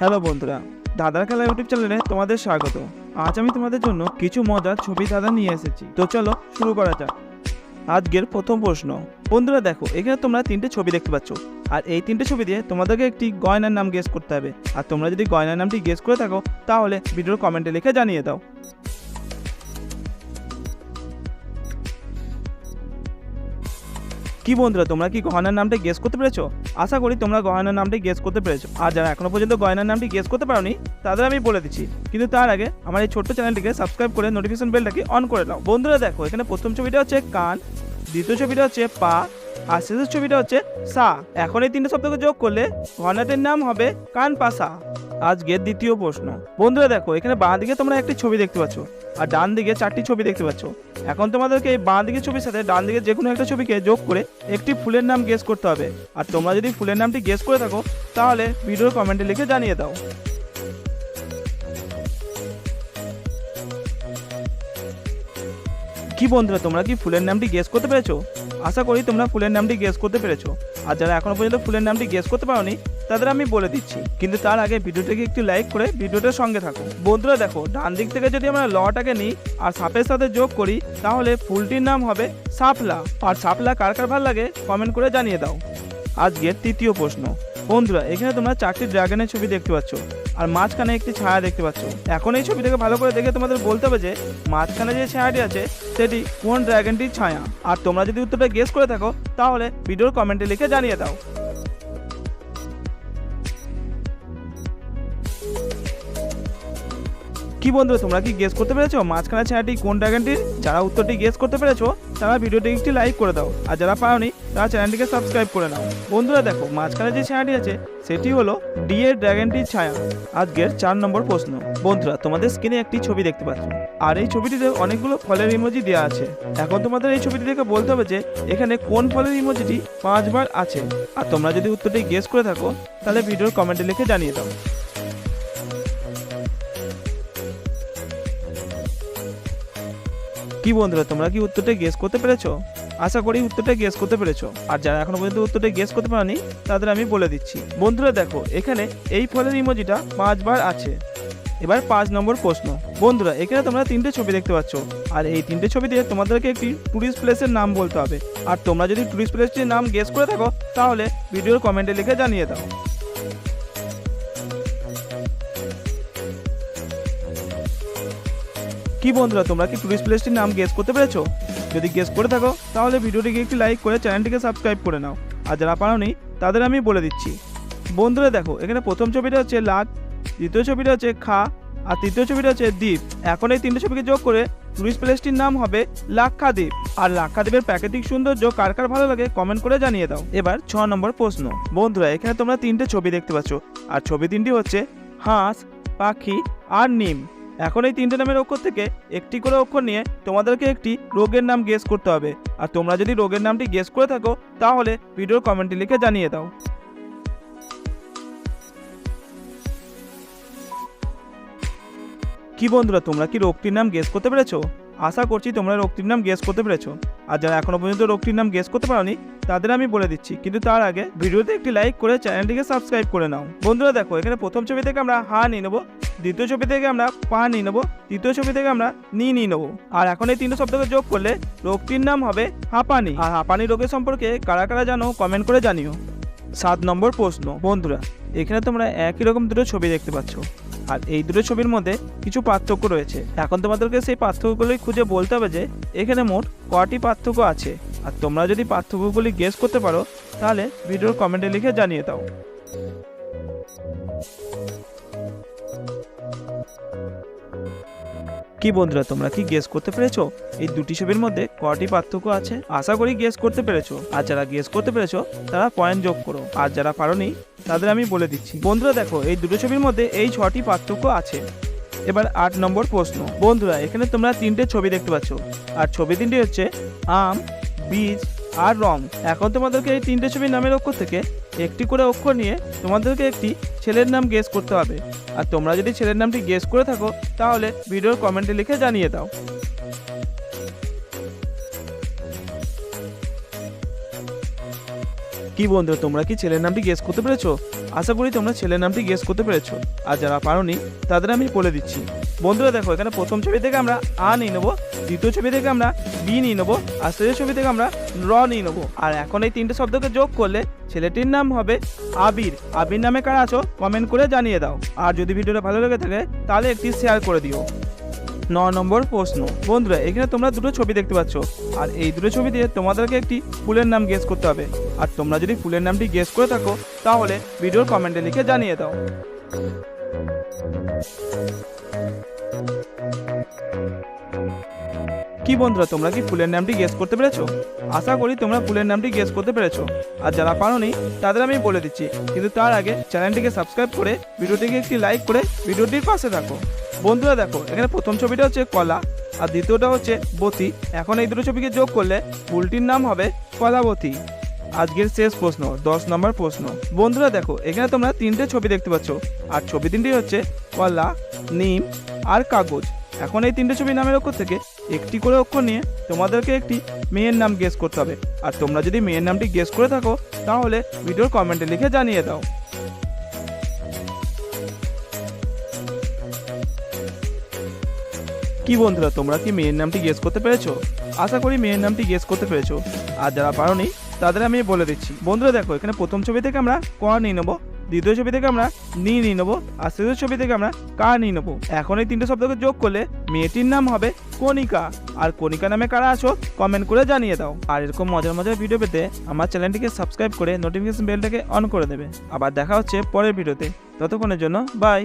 Hello বন্ধুরা, দাদার খেলা ইউটিউব চ্যানেলে তোমাদের স্বাগত। আজ আমি তোমাদের জন্য কিছু মজার ছবি দাদা নিয়ে এসেছি। তো চলো শুরু করা যাক। আজকের প্রথম প্রশ্ন, বন্ধুরা দেখো, এখানে তোমরা তিনটে ছবি দেখতে পাচ্ছ। আর এই তিনটে ছবি দিয়ে তোমাদেরকে একটি গয়নার নাম গেস করতে হবে। আর তোমরা যদি গয়নার নামটি গেস করে থাকো, তাহলে ভিডিওর কমেন্টে লিখে জানিয়ে দাও। কি বন্ধুরা, তোমরা কি গহনার নামটা গেস করতে পেরেছ? আশা করি তোমরা গহনার নামটি গেস করতে পেরেছ। আর যারা এখনও পর্যন্ত গয়নার নামটি গেস করতে পারোনি, তাদের আমি বলে দিচ্ছি। কিন্তু তার আগে আমার এই ছোট্ট চ্যানেলটিকে সাবস্ক্রাইব করে নোটিফিকেশন বেলটাকে অন করে নাও বন্ধুরা দেখো, এখানে প্রথম ছবিটা হচ্ছে কান, দ্বিতীয় ছবিটা হচ্ছে পা আর শেষের ছবিটা হচ্ছে সা। এখন এই তিনটে শব্দকে যোগ করলে গহনাটির নাম হবে কান পাসা আজকের দ্বিতীয় প্রশ্ন। বন্ধুরা দেখো, এখানে বাঁ দিকে তোমরা একটি ছবি দেখতে পাচ্ছ আর ডান দিকে চারটি ছবি দেখতে পাচ্ছ। এখন তোমাদেরকে এই বাঁ দিকের ছবির সাথে ডান দিকে যে কোনো একটা ছবিকে যোগ করে একটি ফুলের নাম গেস করতে হবে। আর তোমরা যদি ফুলের নামটি গেস করে থাকো, তাহলে ভিডিওর কমেন্টে লিখে জানিয়ে দাও। কি বন্ধুরা, তোমরা কি ফুলের নামটি গেস করতে পেরেছ? আশা করি তোমরা ফুলের নামটি গেস করতে পেরেছ। আর যারা এখনও পর্যন্ত ফুলের নামটি গেস করতে পারোনি, তাদের আমি বলে দিচ্ছি। কিন্তু তার আগে ভিডিওটাকে একটি লাইক করে ভিডিওটার সঙ্গে থাকো বন্ধুরা দেখো ডান দিক থেকে যদি আমরা লটাকে নিই আর সাপের সাথে যোগ করি, তাহলে ফুলটির নাম হবে সাপলা। আর সাপলা কার কার ভালো লাগে কমেন্ট করে জানিয়ে দাও। আজকের তৃতীয় প্রশ্ন। বন্ধুরা, এখানে তোমরা চারটি ড্রাগনের ছবি দেখতে পাচ্ছ, আর মাঝখানে একটি ছায়া দেখতে পাচ্ছ। এখন এই ছবিটাকে ভালো করে দেখে তোমাদের বলতে হবে যে, মাঝখানে যে ছায়াটি আছে, সেটি কোন ড্রাগনটির ছায়া? আর তোমরা যদি উত্তরটা গেস করে থাকো, তাহলে ভিডিওর কমেন্টে লিখে জানিয়ে দাও। কি বন্ধু, তোমরা কি গেস করতে পেরেছ? মাঝখানে ছায়াটি কোন ড্রাগনটির যারা উত্তরটি গেস করতে পেরেছ, তারা ভিডিওটি একটি লাইক করে দাও। আর যারা পাওনি, তারা চ্যানেলটিকে সাবস্ক্রাইব করে নাও। বন্ধুরা দেখো, মাঝখানে যে ছায়াটি আছে, সেটি হলো ডি এর ড্রাগনটির ছায়া। আজকের চার নম্বর প্রশ্ন। বন্ধুরা, তোমাদের স্ক্রিনে একটি ছবি দেখতে পাচ্ছ। আর এই ছবিটিতে অনেকগুলো ফলের ইমোজি দেওয়া আছে। এখন তোমাদের এই ছবিটি দেখে বলতে হবে যে, এখানে কোন ফলের ইমোজিটি পাঁচবার আছে। আর তোমরা যদি উত্তরটি গেস করে থাকো, তাহলে ভিডিওর কমেন্টে লিখে জানিয়ে দাও। কি বন্ধুরা, তোমরা কি উত্তরটা গেস করতে পেরেছ? আশা করি উত্তরটা গেস করতে পেরেছ। আর যারা এখনও পর্যন্ত উত্তরটা গেস করতে পারেনি, তাদের আমি বলে দিচ্ছি। বন্ধুরা দেখো, এখানে এই ফলের ইমোজিটা পাঁচবার আছে। এবার পাঁচ নম্বর প্রশ্ন। বন্ধুরা, এখানে তোমরা তিনটে ছবি দেখতে পাচ্ছ। আর এই তিনটে ছবি দিয়ে তোমাদেরকে একটি টুরিস্ট প্লেসের নাম বলতে হবে। আর তোমরা যদি টুরিস্ট প্লেসটির নাম গেস করে থাকো, তাহলে ভিডিওর কমেন্টে লিখে জানিয়ে দাও। কি বন্ধুরা, তোমরা কি টুরিস্ট প্লেসটির নাম গেস করতে পেরেছ? যদি গেস করে থাকো, তাহলে ভিডিওটিকে একটি লাইক করে চ্যানেলটিকে সাবস্ক্রাইব করে নাও। আর যারা পারোনি তাদের আমি বলে দিচ্ছি। বন্ধুরা দেখো, এখানে প্রথম ছবিটা হচ্ছে লাট, দ্বিতীয় ছবিটা হচ্ছে খা, আর তৃতীয় ছবিটা হচ্ছে দ্বীপ। এখন এই তিনটে ছবিকে যোগ করে টুরিস্ট প্লেসটির নাম হবে লাক্ষাদ্বীপ। আর লাক্ষাদ্বীপের প্রাকৃতিক সৌন্দর্য কার কার ভালো লাগে কমেন্ট করে জানিয়ে দাও। এবার ছ নম্বর প্রশ্ন। বন্ধুরা, এখানে তোমরা তিনটে ছবি দেখতে পাচ্ছ। আর ছবি তিনটি হচ্ছে হাঁস, পাখি, আর নিম। এখন এই তিনটে নামের অক্ষর থেকে একটি করে অক্ষর নিয়ে তোমাদেরকে একটি রোগের নাম গেস করতে হবে। আর তোমরা যদি রোগের নামটি গেস করে থাকো, তাহলে ভিডিওর কমেন্টে লিখে জানিয়ে দাও। কি বন্ধুরা, তোমরা কি রোগটির নাম গেস করতে পেরেছ? আশা করছি তোমরা রোগটির নাম গেস করতে পেরেছ। আর যারা এখনও পর্যন্ত রোগটির নাম গেস করতে পারোনি, তাদের আমি বলে দিচ্ছি। কিন্তু তার আগে ভিডিওতে একটি লাইক করে চ্যানেলটিকে সাবস্ক্রাইব করে নাও। বন্ধুরা দেখো, এখানে প্রথম ছবি থেকে আমরা হা নিয়ে নেব। দ্বিতীয় ছবি থেকে আমরা পা নিয়ে নেব। তৃতীয় ছবি থেকে আমরা নি নিয়ে নেব। আর এখন এই তিনটে শব্দকে যোগ করলে রোগটির নাম হবে হাঁপানি। আর হাঁপানি রোগের সম্পর্কে কারা কারা জানো কমেন্ট করে জানিও। সাত নম্বর প্রশ্ন, বন্ধুরা, এখানে তোমরা একই রকম দুটো ছবি দেখতে পাচ্ছ। আর এই দুটো ছবির মধ্যে কিছু পার্থক্য রয়েছে। এখন তোমাদেরকে সেই পার্থক্যগুলি খুঁজে বলতে হবে যে, এখানে মোট কটি পার্থক্য আছে? আর তোমরা যদি পার্থক্যগুলি গেস করতে পারো, তাহলে ভিডিওর কমেন্টে লিখে জানিয়ে দাও। কি বন্ধুরা, তোমরা কি গেস করতে পেরেছ? এই দুটি ছবির মধ্যে কটি পার্থক্য আছে? আশা করি গেস করতে পেরেছ। আর যারা গেস করতে পেরেছ, তারা পয়েন্ট যোগ করো। আর যারা পারোনি তাদের আমি বলে দিচ্ছি। বন্ধুরা দেখো, এই দুটো ছবির মধ্যে এই ছটি পার্থক্য আছে। এবার আট নম্বর প্রশ্ন। বন্ধুরা, এখানে তোমরা তিনটে ছবি দেখতে পাচ্ছ। আর ছবি তিনটি হচ্ছে আম, বীজ আর রং। এখন তোমাদেরকে এই তিনটে ছবির নামের অক্ষর থেকে একটি করে অক্ষর নিয়ে তোমাদেরকে একটি ছেলের নাম গেস করতে হবে। আর তোমরা যদি ছেলের নামটি গেস করে থাকো, তাহলে ভিডিওর কমেন্টে লিখে জানিয়ে দাও। কি বন্ধু, তোমরা কি ছেলের নামটি গেস করতে পেরেছ? আশা করি তোমরা ছেলের নামটি গেস করতে পেরেছ। আর যারা পারোনি, তাদের আমি বলে দিচ্ছি। বন্ধুরা, দেখো, এখানে প্রথম ছবি থেকে আমরা আ নিয়ে নেব, দ্বিতীয় ছবি থেকে আমরা বি নিয়ে নেব, আর তৃতীয় ছবি থেকে আমরা র নিয়ে নেব। আর এখন এই তিনটে শব্দকে যোগ করলে ছেলেটির নাম হবে আবির। আবির নামে কারা আছো কমেন্ট করে জানিয়ে দাও। আর যদি ভিডিওটা ভালো লেগে থাকে, তাহলে একটি শেয়ার করে দিও। ন নম্বর প্রশ্ন। বন্ধুরা, এখানে তোমরা দুটো ছবি দেখতে পাচ্ছ। আর এই দুটো ছবি দিয়ে তোমাদেরকে একটি ফুলের নাম গেস করতে হবে। আর তোমরা যদি ফুলের নামটি গেস করে থাকো, তাহলে ভিডিওর কমেন্টে লিখে জানিয়ে দাও। কি বন্ধুরা, তোমরা কি ফুলের নামটি গেস করতে পেরেছ? আশা করি তোমরা ফুলের নামটি গেস করতে পেরেছ। আর যারা পারোনি, তাদের আমি বলে দিচ্ছি। কিন্তু তার আগে চ্যানেলটিকে সাবস্ক্রাইব করে ভিডিওটিকে একটি লাইক করে ভিডিওটির পাশে থাকো। বন্ধুরা দেখো, এখানে প্রথম ছবিটা হচ্ছে কলা, আর দ্বিতীয়টা হচ্ছে বতী। এখন এই দুটো ছবিকে যোগ করলে ফুলটির নাম হবে কলাবতী। আজকের শেষ প্রশ্ন, দশ নম্বর প্রশ্ন। বন্ধুরা দেখো, এখানে তোমরা তিনটে ছবি দেখতে পাচ্ছ, আর ছবি তিনটি হচ্ছে কলা, নিম আর কাগজ। এখন এই তিনটে ছবি নামের অক্ষর থেকে একটি করে অক্ষর নিয়ে তোমাদেরকে একটি মেয়ের নাম গেস করতে হবে। আর তোমরা যদি মেয়ের নামটি গেস করে থাকো, তাহলে ভিডিওর কমেন্টে লিখে জানিয়ে দাও। কি বন্ধুরা, তোমরা কি মেয়ের নামটি গেস করতে পেরেছ? আশা করি মেয়ের নামটি গেস করতে পেরেছ। আর যারা পারোনি, তাদের আমি বলে দিচ্ছি। বন্ধুরা দেখো, এখানে প্রথম ছবি থেকে আমরা ক নিয়ে নেব, দ্বিতীয় ছবি থেকে আমরা নি নিয়ে নেব, আর তৃতীয় ছবি থেকে আমরা কা নিয়ে নেব। এখন এই তিনটে শব্দকে যোগ করলে মেয়েটির নাম হবে কণিকা। আর কণিকা নামে কারা আছো কমেন্ট করে জানিয়ে দাও। আর এরকম মজার মজার ভিডিও পেতে আমার চ্যানেলটিকে সাবস্ক্রাইব করে নোটিফিকেশন বেলটাকে অন করে দেবে। আবার দেখা হচ্ছে পরের ভিডিওতে ততক্ষণের জন্য বাই